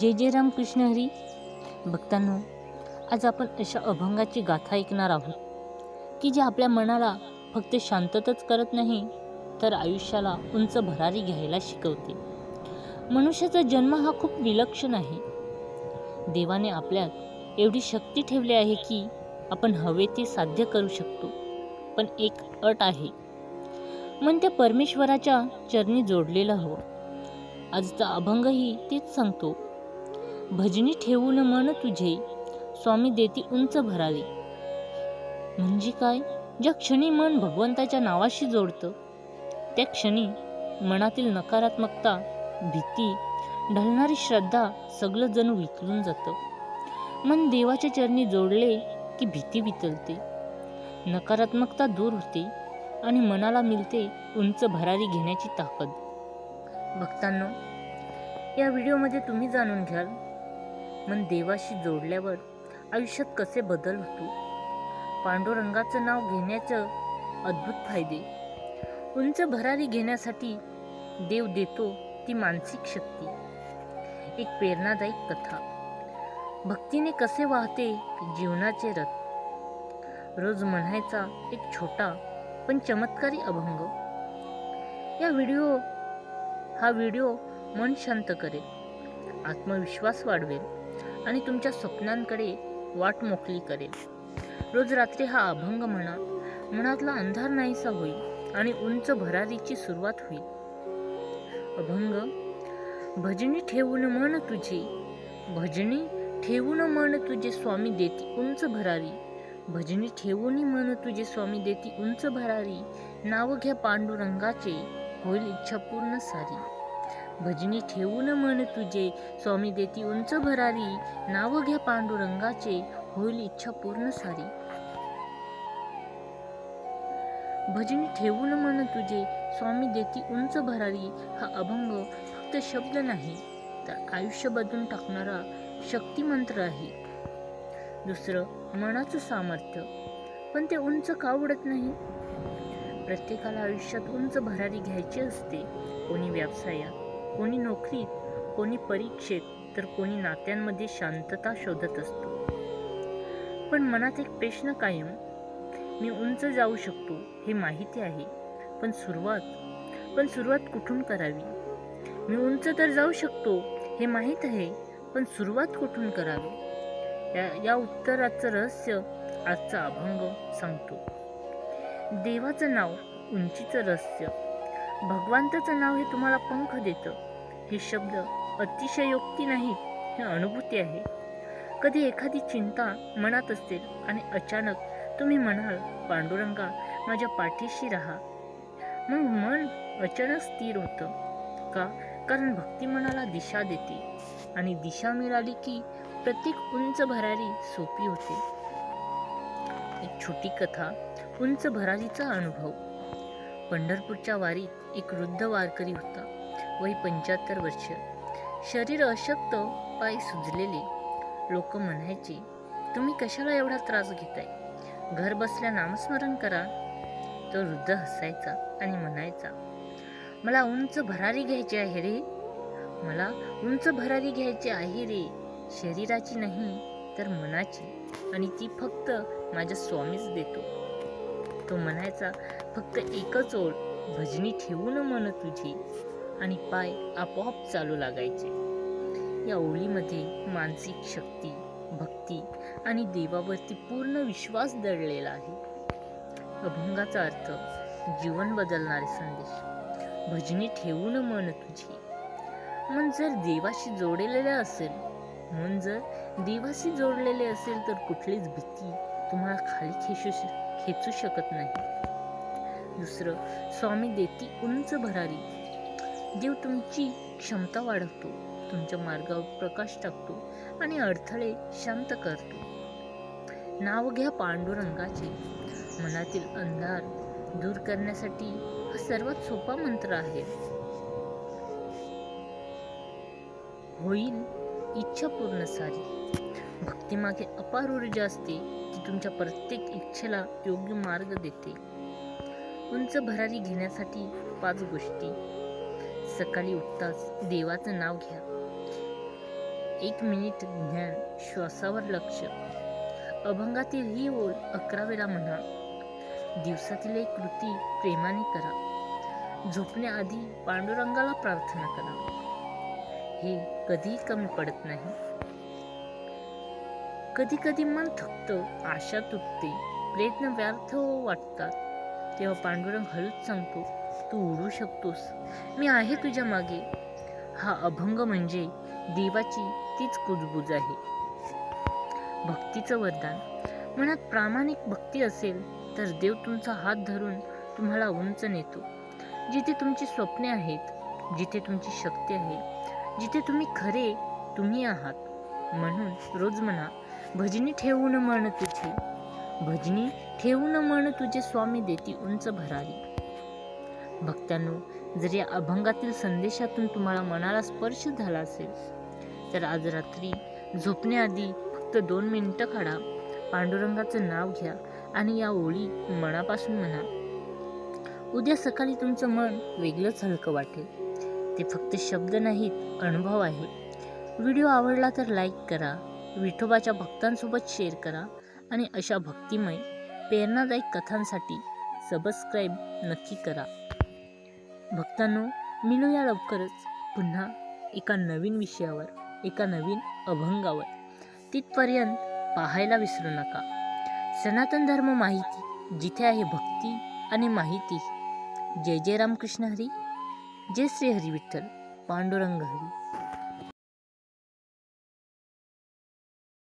जय जय राम कृष्ण हरी. भक्तांनो आज आपण अशा अभंगाची गाथा ऐकणार आहोत की जे आपल्या मनाला फक्त शांततच करत नाही तर आयुष्याला उंच भरारी घ्यायला शिकवते. मनुष्याचा जन्म हा खूप विलक्षण आहे. देवाने आपल्यात एवढी शक्ती ठेवली आहे की आपण हवे ते साध्य करू शकतो पण एक अट आहे. मन त्या परमेश्वराच्या चरणी जोडलेलं हवं. आजचा अभंगही तेच सांगतो भजनी ठेवून मन तुझे. स्वामी देती उंच भरावी. म्हणजे काय? ज्या क्षणी मन भगवंताच्या नावाशी जोडतं त्या क्षणी मनातील नकारात्मकता भीती ढलणारी श्रद्धा सगळं जणू विकलून जातं. मन देवाच्या चरणी जोडले की भीती वितलते नकारात्मकता दूर होते आणि मनाला मिळते उंच भरारी घेण्याची ताकद. भक्तांनो या व्हिडिओमध्ये तुम्ही जाणून घ्याल मन देवाशी जोडल्यावर आयुष्यात कसे बदल होतो? पांडुरंगाचं नाव घेण्याचं अद्भुत फायदे. उंच भरारी घेण्यासाठी देव देतो ती मानसिक शक्ती. एक प्रेरणादायी कथा. भक्तीने कसे वाहते जीवनाचे रथ? रोज म्हणायचा एक छोटा पण चमत्कारी अभंग. या व्हिडिओ हा व्हिडिओ मन शांत करेल. आत्मविश्वास वाढवेल. आणि तुमच्या स्वप्नांकडे वाट मोकळी करेल. रोज रात्री हा अभंग म्हणा मनातला अंधार नाहीसा होईल आणि उंच भरारीची सुरुवात होईल. अभंग भजनी ठेवून मन तुझे भजनी ठेवून मन तुझे स्वामी देती उंच भरारी भजनी ठेवून मन तुझे स्वामी देती उंच भरारी नाव घ्या पांडुरंगाचे होईल इच्छा पूर्ण सारी. भजनी ठेवून मन तुझे. स्वामी देती उंच भरारी नाव घ्या पांडुरंगाचे होईल इच्छा पूर्ण सारी. भजनी ठेवून मन तुझे स्वामी देती उंच भरारी हा अभंग फक्त शब्द नाही तर आयुष्य बदलून टाकणारा शक्तिमंत्र आहे. दुसरं मनाचं सामर्थ्य. पण ते उंच का उडत नाही? प्रत्येकाला आयुष्यात उंच भरारी घ्यायची असते कोणी व्यवसायात कोणी नोकरीत कोणी परीक्षेत तर कोणी नात्यांमध्ये शांतता शोधत असतो. पण मनात एक प्रश्न कायम मी उंच जाऊ शकतो हे माहिती आहे पण सुरुवात पण सुरुवात कुठून करावी? मी उंच तर जाऊ शकतो हे माहीत आहे पण सुरुवात कुठून करावी? या या उत्तराचं रहस्य आजचा अभंग सांगतो. देवाचं नाव उंचीचं रहस्य. भगवंताचं नाव हे तुम्हाला पंख देतं. हे शब्द अतिशयोक्ती नाही हे अनुभूती आहे. कधी एखादी चिंता मनात असेल आणि अचानक तुम्ही म्हणाल पांडुरंगा माझ्या पाठीशी राहा. मग मन अचानक स्थिर होतं. का? कारण भक्ती मनाला दिशा देते आणि दिशा मिळाली की प्रत्येक उंच भरारी सोपी होते. एक छोटी कथा उंच भरारीचा अनुभव. पंढरपूरच्या वारीत एक वृद्ध वारकरी होता. वय पंच्याहत्तर वर्ष. शरीर अशक्त पाय सुजलेले. लोक म्हणायचे तुम्ही कशाला एवढा त्रास घेताय? घर बसल्या नामस्मरण करा. तो वृद्ध हसायचा आणि म्हणायचा मला उंच भरारी घ्यायची आहे रे. मला उंच भरारी घ्यायची आहे रे. शरीराची नाही तर मनाची. आणि ती फक्त माझ्या स्वामीच देतो. तो म्हणायचा फक्त एकच ओळ भजनी ठेवून मन तुझी. आणि पाय आपोआप चालू लागायचे. या ओळीमध्ये मानसिक शक्ती भक्ती आणि देवावरती पूर्ण विश्वास दडलेला आहे. अभंगाचा अर्थ जीवन बदलणारे संदेश. भजनी ठेवून मन तुझी. मन जर देवाशी जोडलेले असेल मन जर देवाशी जोडलेले असेल तर कुठलीच भीती तुम्हाला खाली खेचू श- खेचू शकत नाही. दुसरं स्वामी देती उंच भरारी. देव तुमची क्षमता वाढवतो तुमच्या मार्गावर प्रकाश टाकतो आणि अडथळे शांत करतो. नाव घ्या पांडुरंगाचे. मनातील अंधार दूर करण्यासाठी हा सर्वात सोपा मंत्र आहे. होईल इच्छा पूर्ण सारी. भक्तिमागे अपार ऊर्जा असते. तुमच्या प्रत्येक इच्छेला योग्य मार्ग देते. उंच भरारी घेण्यासाठी पाच गोष्टी. सकाळी उठताच देवाचं नाव घ्या. एक मिनिट ज्ञान श्वासावर लक्ष. अभंगातील ही ओळ अकरा वेळा म्हणा. दिवसातील एक कृती प्रेमाने करा. झोपण्याआधी पांडुरंगाला प्रार्थना करा. हे कधीही कमी पडत नाही. कधी कधी मन थकतं आशा तुटते प्रयत्न व्यर्थ वाटतात. तेव्हा पांडुरंग हळूच सांगतो तू उडू शकतोस. मी आहे तुझ्या मागे. हा अभंग म्हणजे देवाची तीच कुजबूज आहे. भक्तीचं वरदान. मनात प्रामाणिक भक्ती असेल तर देव तुमचा हात धरून तुम्हाला उंच नेतो. जिथे तुमची स्वप्ने आहेत जिथे तुमची शक्ती आहे जिथे तुम्ही खरे तुम्ही आहात. म्हणून रोज म्हणा भजनी ठेवून मन तुझी. भजनी ठेवून मन तुझे स्वामी देती उंच भरारी. भक्तांनो जर या अभंगातील संदेशातून तुम्हाला मनाला स्पर्श झाला असेल तर आज रात्री झोपण्याआधी फक्त दोन मिनिटं काढा पांडुरंगाचं नाव घ्या आणि या ओळी मनापासून म्हणा. उद्या सकाळी तुमचं मन वेगळंच हलकं वाटेल. ते फक्त शब्द नाहीत अनुभव आहे. व्हिडिओ आवडला तर लाईक करा विठोबाच्या भक्तांसोबत शेअर करा आणि अशा भक्तिमय प्रेरणादायक कथांसाठी सबस्क्राईब नक्की करा. भक्तांनो मिळूया लवकरच पुन्हा एका नवीन विषयावर एका नवीन अभंगावर तिथपर्यंत पाहायला विसरू नका. सनातन धर्म माहिती जिथे आहे भक्ती आणि माहिती. जय जय रामकृष्ण हरी जय श्री हरी विठ्ठल पांडुरंग हरी.